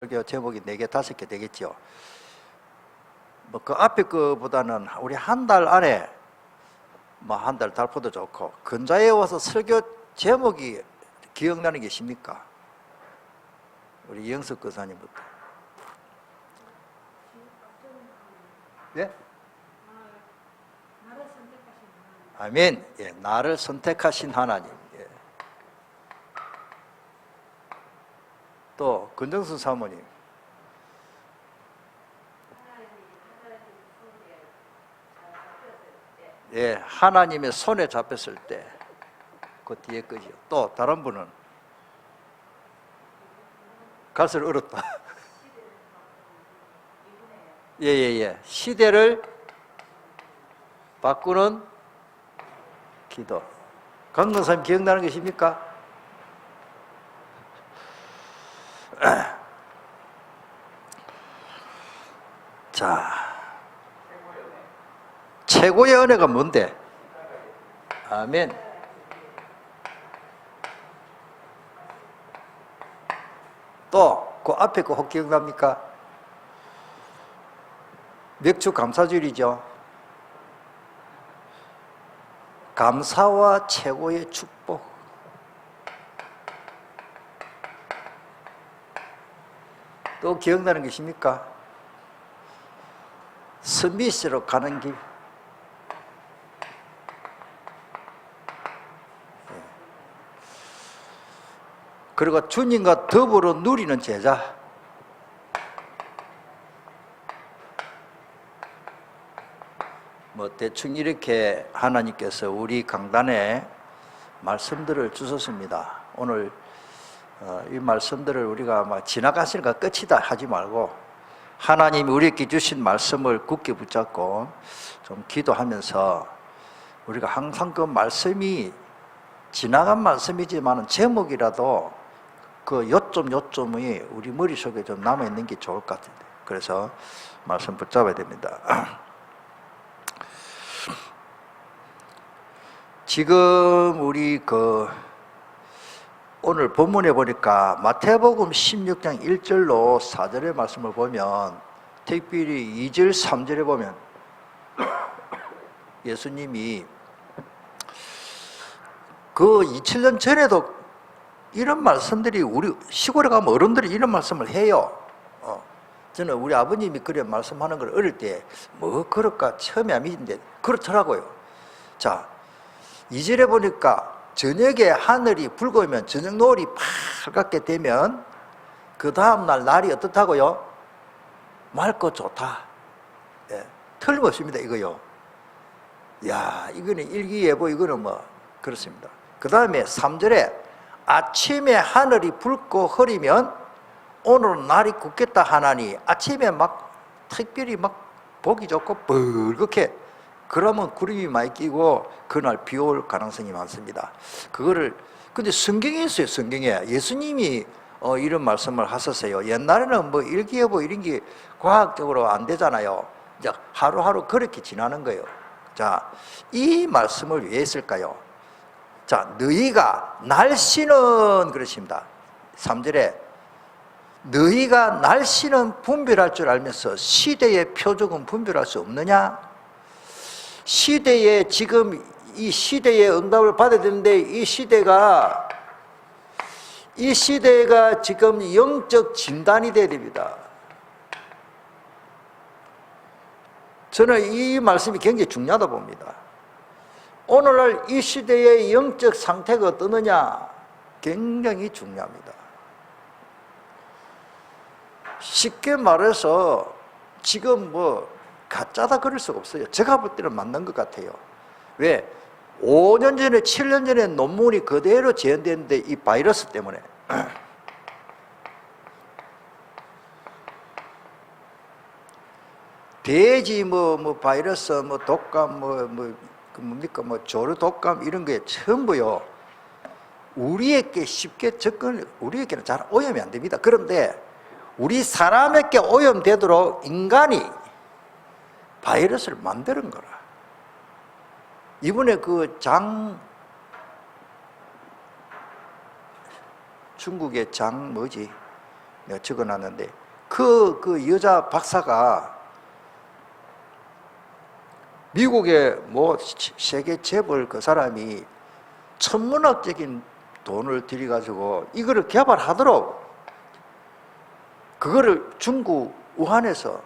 설교 제목이 네 개, 다섯 개 되겠죠. 뭐그 앞에 거보다는 우리 한 달 안에 뭐 한 달 달포도 좋고 근자에 와서 설교 제목이 기억나는 게 있습니까? 우리 이영석 교사님부터. 예? 아멘. 예, 나를 선택하신 하나님. 예. 또 근정순 사모님. 예, 하나님의 손에 잡혔을 때, 그 뒤에 거죠. 또 다른 분은 가슴을 얼었다. 예, 예, 예. 시대를 바꾸는 기도. 강건사님 기억나는 것입니까? 자, 최고의 은혜가 뭔데? 아멘. 또, 그 앞에 거혹 기억납니까? 맥주 감사주일이죠. 감사와 최고의 축복. 또 기억나는 것입니까? 스미스로 가는 길. 예. 그리고 주님과 더불어 누리는 제자. 뭐 대충 이렇게 하나님께서 우리 강단에 말씀들을 주셨습니다. 오늘 어, 이 말씀들을 우리가 막 지나가시니까 끝이다 하지 말고 하나님이 우리에게 주신 말씀을 굳게 붙잡고 좀 기도하면서 우리가 항상 그 말씀이 지나간 말씀이지만 제목이라도 그 요점 요점이 우리 머릿속에 좀 남아 있는 게 좋을 것 같은데 그래서 말씀 붙잡아야 됩니다. 지금 우리 그 오늘 본문에 보니까 마태복음 16장 1절로 4절의 말씀을 보면 특별히 2절 3절에 보면 예수님이 그 2000년 전에도 이런 말씀들이 우리 시골에 가면 어른들이 이런 말씀을 해요. 어. 저는 우리 아버님이 그래 말씀하는 걸 어릴 때 뭐 그럴까 처음에 안 믿는데 그렇더라고요. 자, 2절에 보니까 저녁에 하늘이 붉으면 저녁 노을이 빨갛게 되면 그 다음날 날이 어떻다고요? 맑고 좋다. 예, 틀림없습니다, 이거요. 야, 이거는 일기예보, 이거는 뭐, 그렇습니다. 그 다음에 3절에 아침에 하늘이 붉고 흐리면 오늘은 날이 굳겠다 하나니 아침에 막 특별히 막 보기 좋고 뻘겋게 그러면 구름이 많이 끼고 그날 비 올 가능성이 많습니다. 그거를 근데 성경에 있어요. 성경에 예수님이 어, 이런 말씀을 하셨어요. 옛날에는 뭐 일기예보 이런 게 과학적으로 안 되잖아요. 이제 하루하루 그렇게 지나는 거예요. 자, 이 말씀을 왜 했을까요? 자, 너희가 날씨는 그러십니다. 3절에 너희가 날씨는 분별할 줄 알면서 시대의 표적은 분별할 수 없느냐? 시대에 지금 이 시대의 응답을 받아야 되는데 이 시대가 이 시대가 지금 영적 진단이 돼야 됩니다. 저는 이 말씀이 굉장히 중요하다 봅니다. 오늘날 이 시대의 영적 상태가 어떠느냐 굉장히 중요합니다. 쉽게 말해서 지금 뭐 가짜다 그럴 수가 없어요. 제가 볼 때는 맞는 것 같아요. 왜? 5년 전에, 7년 전에 논문이 그대로 재현됐는데 이 바이러스 때문에. 돼지 뭐, 뭐 바이러스, 뭐 독감, 뭐, 뭐, 그 뭡니까, 뭐 조류 독감 이런 게 전부요. 우리에게 쉽게 접근, 우리에게는 잘 오염이 안 됩니다. 그런데 우리 사람에게 오염되도록 인간이 바이러스를 만드는 거라. 이번에 그 장, 중국의 장 뭐지? 내가 적어 놨는데 그, 그 여자 박사가 미국의 뭐 시- 세계 재벌 그 사람이 천문학적인 돈을 들여가지고 이거를 개발하도록 그거를 중국 우한에서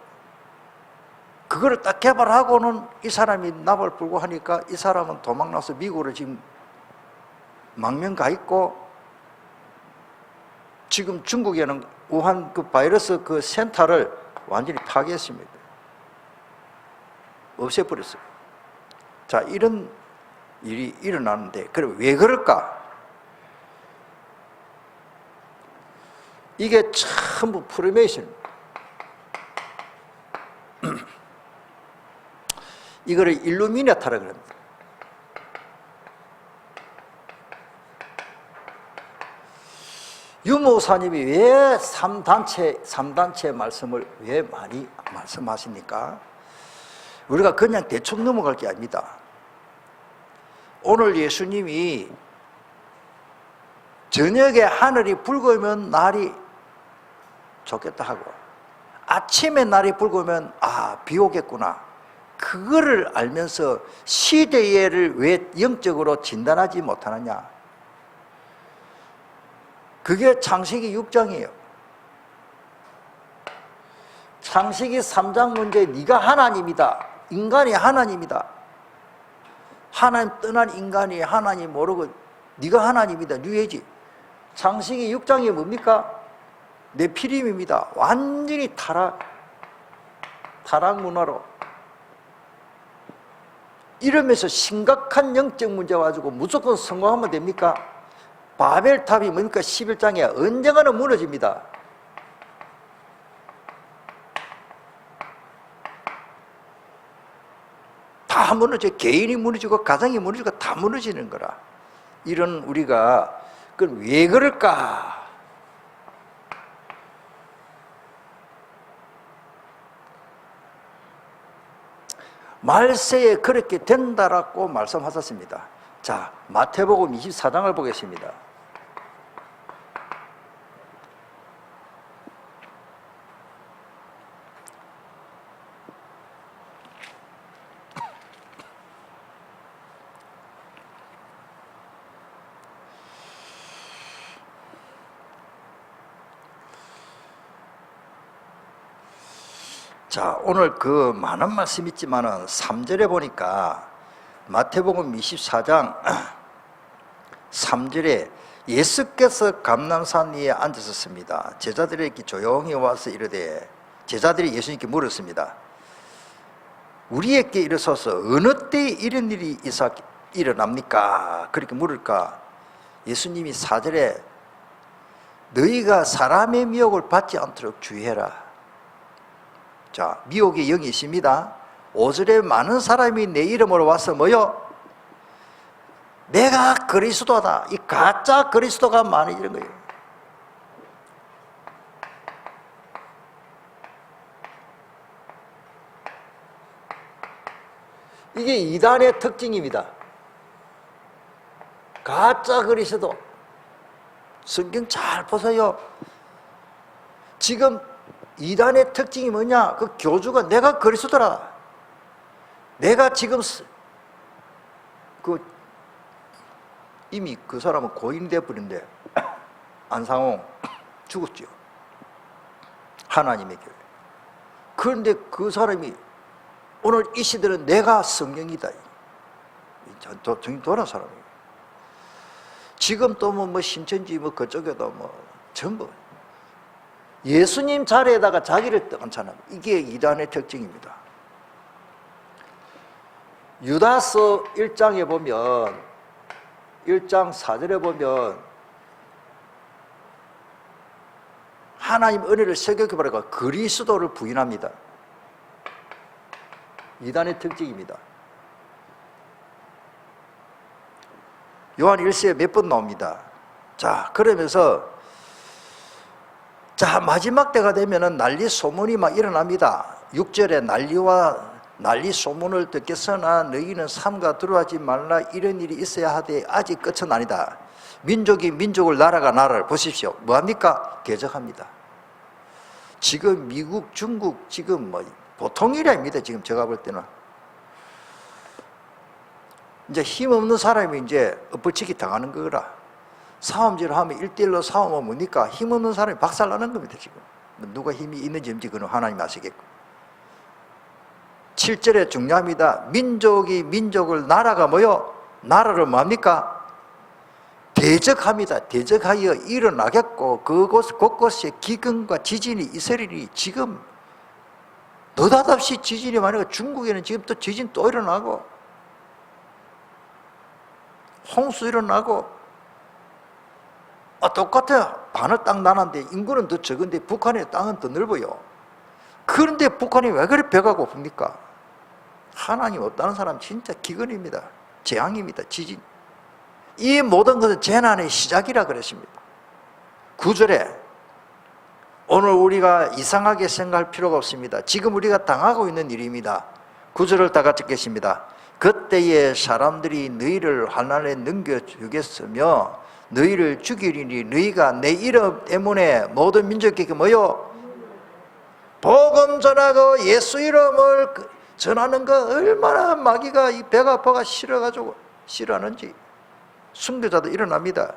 그거를 딱 개발하고는 이 사람이 납을 불고 하니까 이 사람은 도망나서 미국으로 지금 망명 가 있고 지금 중국에는 우한 그 바이러스 그 센터를 완전히 파괴했습니다. 없애버렸어요. 자, 이런 일이 일어나는데, 그럼 왜 그럴까? 이게 전부 프리메이션. 이거를 일루미나타라 그럽니다. 유모사님이 왜 3단체, 3단체 말씀을 왜 많이 말씀하십니까? 우리가 그냥 대충 넘어갈 게 아닙니다. 오늘 예수님이 저녁에 하늘이 붉으면 날이 좋겠다 하고 아침에 날이 붉으면 아, 비 오겠구나. 그거를 알면서 시대를 왜 영적으로 진단하지 못하느냐? 그게 창세기 6장이에요. 창세기 3장 문제 네가 하나님이다. 인간이 하나님이다. 하나님 떠난 인간이 하나님 모르고 네가 하나님이다. 뉴에지. 창세기 6장이 뭡니까? 내 피림입니다. 완전히 타락 타락 문화로 이러면서 심각한 영적 문제 가지고 무조건 성공하면 됩니까? 바벨탑이 뭡니까? 11장에 언젠가는 무너집니다. 다 무너져. 개인이 무너지고 가정이 무너지고 다 무너지는 거라. 이런 우리가 그럼 왜 그럴까? 말세에 그렇게 된다라고 말씀하셨습니다. 자, 마태복음 24장을 보겠습니다. 자, 오늘 그 많은 말씀 있지만은 3절에 보니까 마태복음 24장 3절에 예수께서 감남산 위에 앉으셨습니다. 제자들에게 조용히 와서 이르되 제자들이 예수님께 물었습니다. 우리에게 일어서서 어느 때에 이런 일이 일어납니까? 그렇게 물을까? 예수님이 4절에 너희가 사람의 미혹을 받지 않도록 주의해라. 자, 미혹의 영이 있습니다. 오절에 많은 사람이 내 이름으로 와서 뭐요? 내가 그리스도다. 이 가짜 그리스도가 많아지는 거예요. 이게 이단의 특징입니다. 가짜 그리스도. 성경 잘 보세요. 지금 이단의 특징이 뭐냐? 그 교주가 내가 그리스도라. 내가 지금 스- 그 이미 그 사람은 고인이 되어버린데 안상홍 죽었죠. 하나님의 교회. 그런데 그 사람이 오늘 이 시대는 내가 성령이다. 정신 돌아 사람이에요. 지금 또 뭐, 뭐 심천지 뭐 그쪽에도 뭐 전부 예수님 자리에다가 자기를 떠안잖아 이게 이단의 특징입니다. 유다서 1장에 보면 1장 4절에 보면 하나님 은혜를 버리고 그리스도를 부인합니다. 이단의 특징입니다. 요한 1세에 몇 번 나옵니다. 자, 그러면서 자, 마지막 때가 되면은 난리 소문이 막 일어납니다. 6절에 난리와 난리 소문을 듣겠으나 너희는 삼가 들어하지 말라 이런 일이 있어야 하되 아직 끝은 아니다. 민족이 민족을 나라가 나라를 보십시오. 뭐합니까? 개적합니다. 지금 미국, 중국 지금 뭐 보통 일이 아닙니다. 지금 제가 볼 때는. 이제 힘없는 사람이 이제 엎어치기 당하는 거라. 싸움질을 하면 일대일로 싸우면 뭡니까? 힘없는 사람이 박살나는 겁니다, 지금. 누가 힘이 있는지 없는지 그건 하나님 아시겠고. 7절에 중요합니다. 민족이 민족을 나라가 뭐요? 나라를 뭡니까? 대적합니다. 대적하여 일어나겠고 그곳 곳곳에 기근과 지진이 있으리니 지금 느닷없이 지진이 많으고 중국에는 지금 또 지진 또 일어나고 홍수 일어나고 아, 똑같아. 반을 땅 나는데 인구는 더 적은데 북한의 땅은 더 넓어요. 그런데 북한이 왜 그리 배가 고픕니까? 하나님 없다는 사람 진짜 기근입니다. 재앙입니다. 지진. 이 모든 것은 재난의 시작이라 그랬습니다. 9절에 오늘 우리가 이상하게 생각할 필요가 없습니다. 지금 우리가 당하고 있는 일입니다. 9절을 다 같이 읽겠습니다. 그때에 사람들이 너희를 환난에 넘겨주겠으며 너희를 죽이리니 너희가 내 이름 때문에 모든 민족에게 뭐요? 복음 전하고 예수 이름을 그- 전하는 거 얼마나 마귀가 이 배가 아파가 싫어가지고 싫어하는지 순교자도 일어납니다.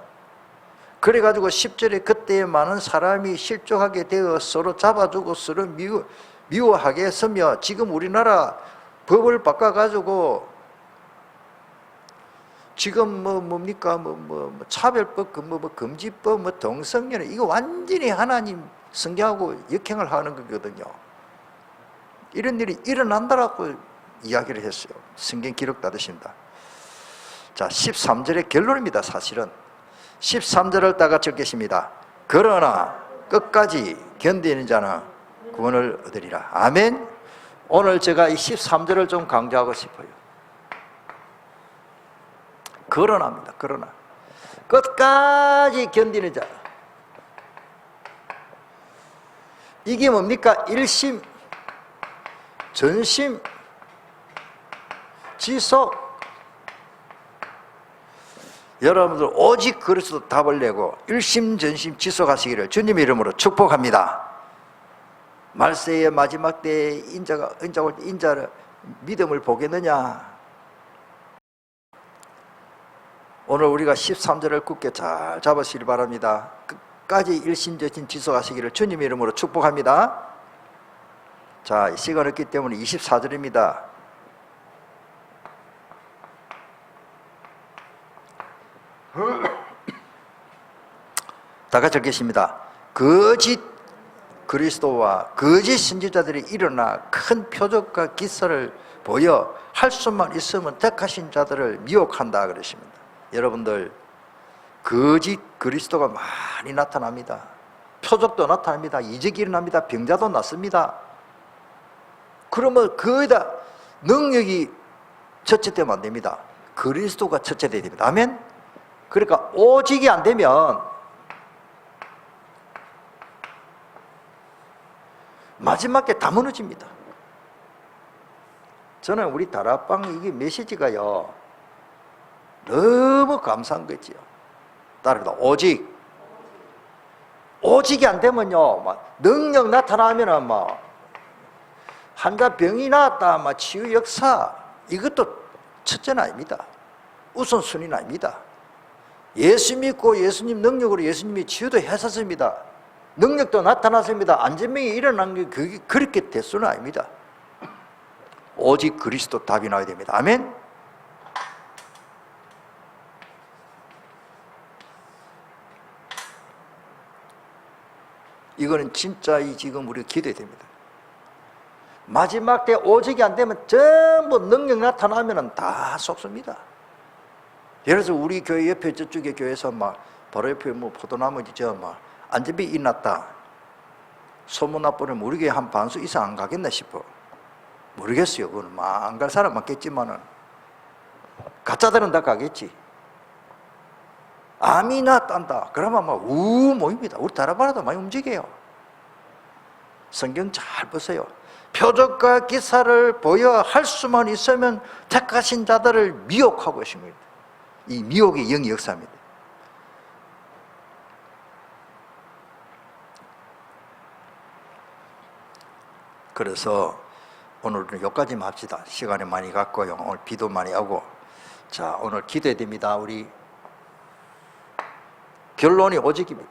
그래가지고 10절에 그때에 많은 사람이 실족하게 되어 서로 잡아주고 서로 미워, 미워하게 했으며 지금 우리나라 법을 바꿔가지고 지금 뭐 뭡니까 뭐, 뭐, 뭐 차별법 그 뭐, 뭐 금지법 뭐 동성연애 이거 완전히 하나님 성경하고 역행을 하는 거거든요. 이런 일이 일어난다라고 이야기를 했어요. 성경 기록 받으십니다. 자, 13절의 결론입니다, 사실은. 13절을 다 같이 읽겠습니다. 그러나 끝까지 견디는 자는 구원을 얻으리라. 아멘. 오늘 제가 이 13절을 좀 강조하고 싶어요. 그러나입니다. 그러나. 끝까지 견디는 자. 이게 뭡니까? 일심, 전심, 지속. 여러분들 오직 그리스도 답을 내고 일심 전심 지속하시기를 주님 이름으로 축복합니다. 말세의 마지막 때에 인자가 인자 올때 인자를 믿음을 보겠느냐? 오늘 우리가 13절을 굳게 잘 잡으시길 바랍니다. 끝까지 일심전심 지속하시기를 주님 이름으로 축복합니다. 자, 시간 없기 때문에 24절입니다. 다 같이 읽겠습니다. 거짓 그리스도와 거짓 신지자들이 일어나 큰 표적과 기사를 보여 할 수만 있으면 택하신 자들을 미혹한다 그러십니다. 여러분들 거짓 그리스도가 많이 나타납니다. 표적도 나타납니다. 이적이 일어납니다. 병자도 낫습니다. 그러면 거기다 능력이 첫째되면 안 됩니다. 그리스도가 첫째돼야 됩니다. 아멘? 그러니까 오직이 안 되면 마지막에 다 무너집니다. 저는 우리 다락방 이게 메시지가요 너무 감사한 거지요. 따라서 오직 오직이 안 되면요 막 능력 나타나면은 막 환자 병이 나왔다 막 치유 역사 이것도 첫째는 아닙니다. 우선 순위는 아닙니다. 예수 믿고 예수님 능력으로 예수님이 치유도 하셨습니다. 능력도 나타났습니다. 안전병이 일어난 게 그게 그렇게 될 수는 아닙니다. 오직 그리스도 답이 나야 됩니다. 아멘. 이거는 진짜 이 지금 우리 기도해야 됩니다. 마지막 때 오직이 안 되면 전부 능력 나타나면 다 속습니다. 예를 들어서 우리 교회 옆에 저쪽에 교회에서 막 바로 옆에 뭐 포도나무지 저막 안전비 일났다. 소문 나쁘면 우리 교회 한 반수 이상 안 가겠나 싶어. 모르겠어요. 그건 안 갈 사람 많겠지만은 가짜들은 다 가겠지. 암이 났단다. 그러면 막 우 모입니다. 우리 다라바라도 많이 움직여요. 성경 잘 보세요. 표적과 기사를 보여 할 수만 있으면 택하신 자들을 미혹하고 있습니다. 이 미혹의 영이 역사입니다. 그래서 오늘은 여기까지만 합시다. 시간이 많이 갔고요. 오늘 비도 많이 오고. 자, 오늘 기도해야 됩니다. 우리 결론이 오직입니다.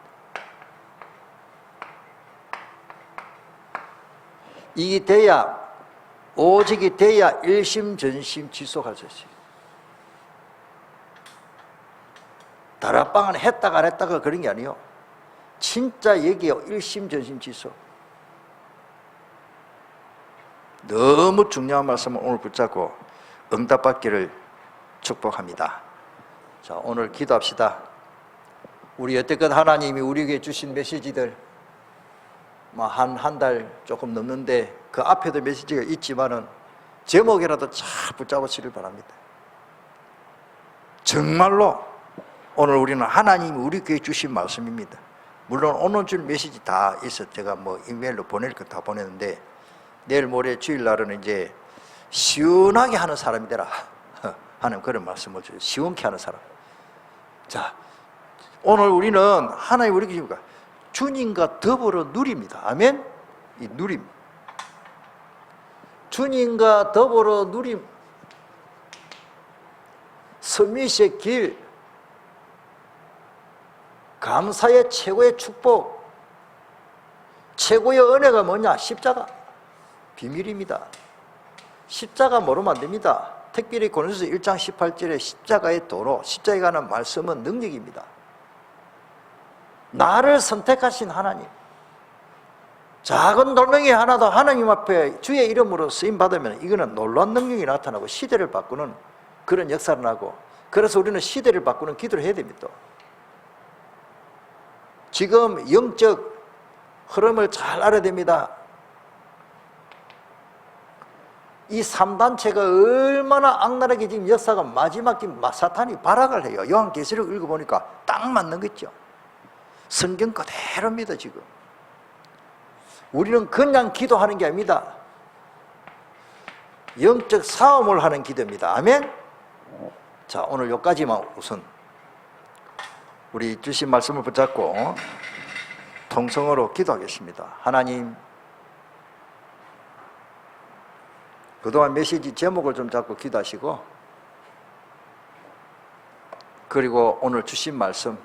이게 돼야 오직이 돼야 일심전심 지속할 수 있어요. 다락방은 했다가 안 했다가 그런 게 아니요. 진짜 여기에 일심전심 지속. 너무 중요한 말씀을 오늘 붙잡고 응답받기를 축복합니다. 자, 오늘 기도합시다. 우리 여태껏 하나님이 우리에게 주신 메시지들 뭐한한 달 조금 넘는데 그 앞에도 메시지가 있지만은 제목이라도 잘 붙잡으시길 바랍니다. 정말로 오늘 우리는 하나님이 우리에게 주신 말씀입니다. 물론 오늘 줄 메시지 다 있어 제가 뭐 이메일로 보낼 거 다 보냈는데 내일 모레 주일날은 이제 시원하게 하는 사람이 되라 하는 그런 말씀을 줘요. 시원케 하는 사람. 자, 오늘 우리는 하나님 우리에게 주니까 주님과 더불어 누립니다. 아멘? 이 누림. 주님과 더불어 누림. 서밋의 길. 감사의 최고의 축복. 최고의 은혜가 뭐냐? 십자가. 비밀입니다. 십자가 모르면 안 됩니다. 특별히 고린도서 1장 18절에 십자가의 도로, 십자가에 관한 말씀은 능력입니다. 나를 선택하신 하나님. 작은 돌멩이 하나도 하나님 앞에 주의 이름으로 쓰임 받으면 이거는 놀라운 능력이 나타나고 시대를 바꾸는 그런 역사를 하고 그래서 우리는 시대를 바꾸는 기도를 해야 됩니다. 지금 영적 흐름을 잘 알아야 됩니다. 이 3단체가 얼마나 악랄하게 지금 역사가 마지막 기 사탄이 발악을 해요. 요한계시록 읽어보니까 딱 맞는 거죠. 성경 그대로입니다, 지금. 우리는 그냥 기도하는 게 아닙니다. 영적 싸움을 하는 기도입니다. 아멘? 자, 오늘 여기까지만 우선 우리 주신 말씀을 붙잡고 통성으로 기도하겠습니다. 하나님, 그동안 메시지 제목을 좀 잡고 기도하시고, 그리고 오늘 주신 말씀,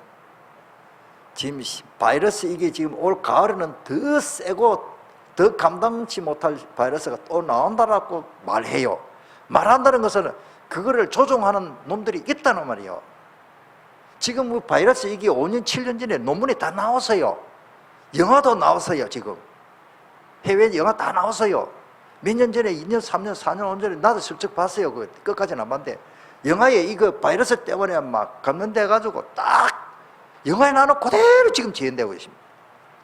지금 바이러스 이게 지금 올 가을에는 더 세고 더 감당치 못할 바이러스가 또 나온다라고 말해요. 말한다는 것은 그거를 조종하는 놈들이 있다는 말이에요. 지금 그 바이러스 이게 5년, 7년 전에 논문에 다 나왔어요. 영화도 나왔어요, 지금. 해외 영화 다 나왔어요. 몇 년 전에 2년, 3년, 4년, 5년 전에 나도 슬쩍 봤어요. 그 끝까지는 안 봤는데. 영화에 이거 바이러스 때문에 막 감염돼가지고 딱 영화에 나오는 그대로 지금 재현되고 있습니다.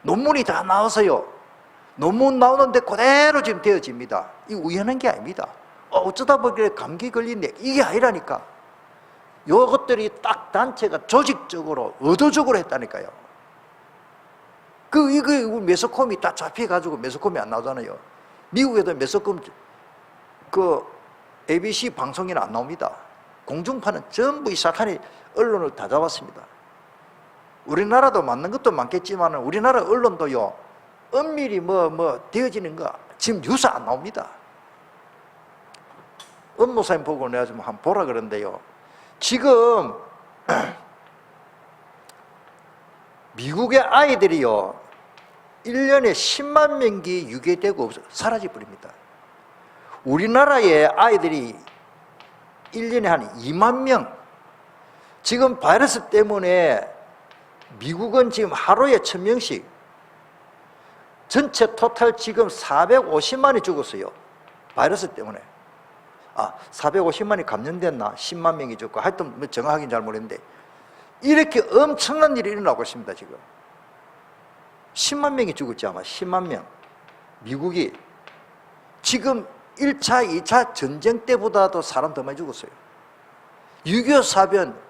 논문이 다 나와서요. 논문 나오는데 그대로 지금 되어집니다. 이 우연한 게 아닙니다. 어, 어쩌다 보니 감기 걸린데 이게 아니라니까. 요것들이 딱 단체가 조직적으로 의도적으로 했다니까요. 그 이거 메소콤이 딱 잡혀가지고 메소콤이 안 나오잖아요. 미국에도 메소콤 그 ABC 방송에는 안 나옵니다. 공중파는 전부 이 사탄이 언론을 다 잡았습니다. 우리나라도 맞는 것도 많겠지만 우리나라 언론도요 엄밀히 뭐뭐 되어지는 거 지금 뉴스 안 나옵니다. 업무사님 보고 내가 좀 한번 보라 그런데요. 지금 미국의 아이들이요 1년에 10만 명기 유괴되고 사라져버립니다. 우리나라의 아이들이 1년에 한 2만 명 지금 바이러스 때문에 미국은 지금 하루에 1000명씩 전체 토탈 지금 450만이 죽었어요. 바이러스 때문에. 아, 450만이 감염됐나? 10만 명이 죽고 하여튼 뭐 정확하게는 잘 모르겠는데 이렇게 엄청난 일이 일어나고 있습니다, 지금. 10만 명이 죽었지 아마 10만 명. 미국이 지금 1차, 2차 전쟁 때보다도 사람 더 많이 죽었어요. 6.25 사변, 그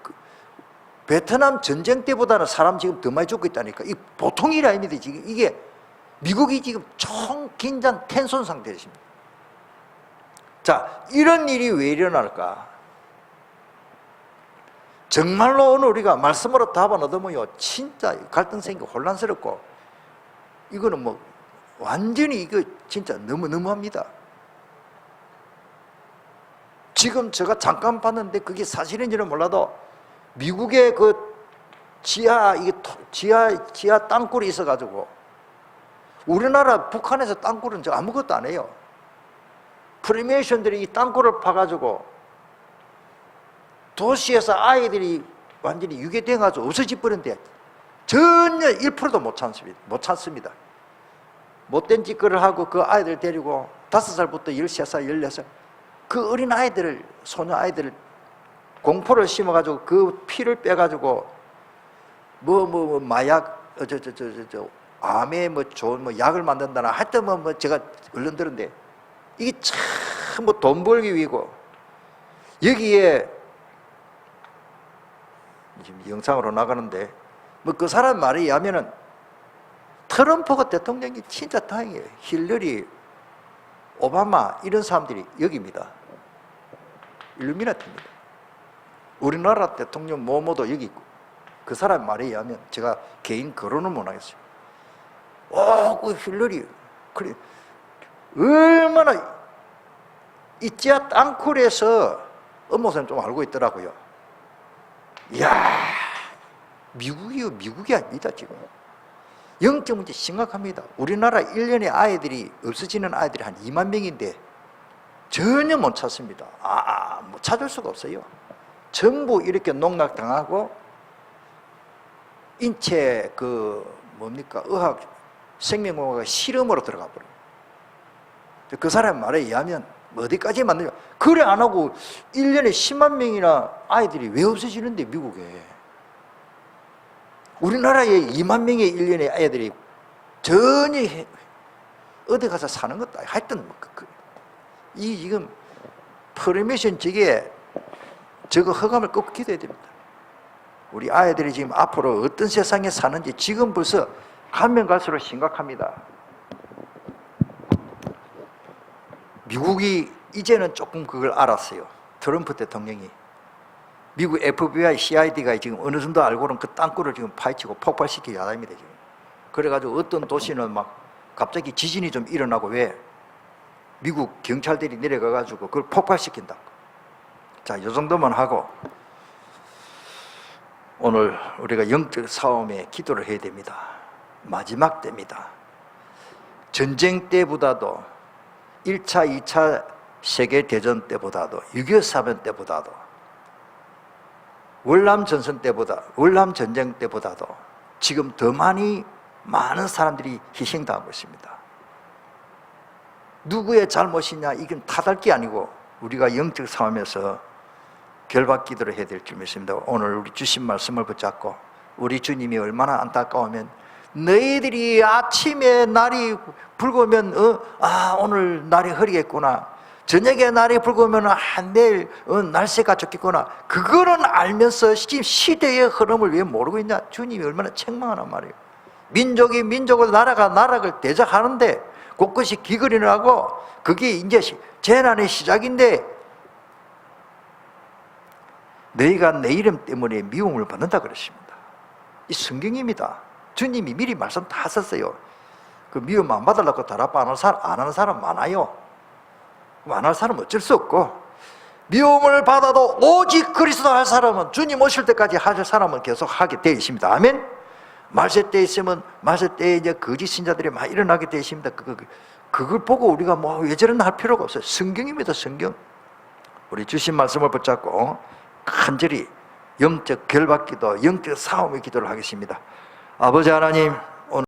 베트남 전쟁 때보다는 사람 지금 더 많이 죽고 있다니까. 이 보통 일이 아닙니다. 지금 이게 미국이 지금 총 긴장 텐션 상태에 있습니다. 자, 이런 일이 왜 일어날까? 정말로 오늘 우리가 말씀으로 답을 얻으면요, 진짜 갈등 생기고 혼란스럽고, 이거는 뭐, 완전히 이거 진짜 너무너무합니다. 지금 제가 잠깐 봤는데 그게 사실인지는 몰라도 미국의 그 지하 토- 지하 지하 땅굴이 있어가지고 우리나라 북한에서 땅굴은 저 아무것도 안 해요. 프리메이션들이 이 땅굴을 파가지고 도시에서 아이들이 완전히 유괴돼가지고 없어져 버렸는데 전혀 1%도 못 찾습니다. 못 찾습니다. 못된 짓거리를 하고 그 아이들 데리고 다섯 살부터 13살, 14살 그 어린 아이들을 소녀 아이들을 공포를 심어가지고 그 피를 빼가지고 뭐 뭐 뭐 마약 어, 저저 저 저 저 암에 뭐 좋은 뭐 약을 만든다나 하여튼 뭐, 뭐 제가 얼른 들은데 이게 참 뭐 돈 벌기 위고 여기에 지금 영상으로 나가는데 뭐 그 사람 말에 의하면은 트럼프가 대통령이 진짜 다행이에요. 힐러리, 오바마 이런 사람들이 여기입니다. 일루미나티입니다. 우리나라 대통령 모모도 여기 있고 그 사람 말에 의하면 제가 개인 거론은 못 하겠어요. 오, 그 힐러리 그래 얼마나 이 지하 땅굴에서 업무선 좀 알고 있더라고요. 이야, 미국이요, 미국이 아닙니다, 지금. 영적 문제 심각합니다. 우리나라 1년에 아이들이 없어지는 아이들이 한 2만 명인데 전혀 못 찾습니다. 아, 뭐 찾을 수가 없어요. 전부 이렇게 농락당하고 인체 그 뭡니까? 의학 생명공학의 실험으로 들어가 버려요. 그 사람 말에 의하면 뭐 어디까지 만드냐? 그래 안 하고 1년에 10만 명이나 아이들이 왜 없어지는데 미국에? 우리나라에 2만 명의 1년에 아이들이 전혀 해- 어디 가서 사는 것도 하여튼 뭐 그- 그- 이 지금 프리메이션 저게 저거 허감을 꼭 기대해야 됩니다. 우리 아이들이 지금 앞으로 어떤 세상에 사는지 지금 벌써 가면 갈수록 심각합니다. 미국이 이제는 조금 그걸 알았어요. 트럼프 대통령이. 미국 FBI, CID가 지금 어느 정도 알고는 그 땅굴을 지금 파헤치고 폭발시키기 야단입니다, 지금. 그래가지고 어떤 도시는 막 갑자기 지진이 좀 일어나고 왜? 미국 경찰들이 내려가가지고 그걸 폭발시킨다. 자, 이 정도만 하고 오늘 우리가 영적 싸움에 기도를 해야 됩니다. 마지막 때입니다. 전쟁 때보다도 1차, 2차 세계대전 때보다도 6.25 사변 때보다도 월남 전선 때보다 월남 전쟁 때보다도 지금 더 많이 많은 사람들이 희생당하고 있습니다. 누구의 잘못이냐 이건 타달기 아니고 우리가 영적 싸움에서 결박 기도를 해야 될 줄 믿습니다. 오늘 우리 주신 말씀을 붙잡고 우리 주님이 얼마나 안타까우면 너희들이 아침에 날이 붉으면 어, 아 오늘 날이 흐리겠구나. 저녁에 날이 붉으면 아, 내일 어, 날씨가 좋겠구나. 그거는 알면서 지금 시대의 흐름을 왜 모르고 있냐? 주님이 얼마나 책망하란 말이에요. 민족이 민족을 나라가 나라를 대적하는데 곳곳이 기거리를 하고 그게 이제 시- 재난의 시작인데 너희가 내 이름 때문에 미움을 받는다 그랬습니다. 이 성경입니다. 주님이 미리 말씀 다 썼어요. 그 미움 안 받으려고 다락방 안 사람, 안 하는 사람 많아요. 안 할 사람은 어쩔 수 없고 미움을 받아도 오직 그리스도 할 사람은 주님 오실 때까지 하실 사람은 계속 하게 되어 있습니다. 아멘. 말세 때 있으면 말세 때 이제 거짓 신자들이 많이 일어나게 되어 있습니다. 그, 그, 그걸 보고 우리가 뭐왜 저러나 할 필요가 없어요. 성경입니다. 성경. 우리 주신 말씀을 붙잡고 간절히 영적 결박기도, 영적 싸움의 기도를 하겠습니다. 아버지 하나님,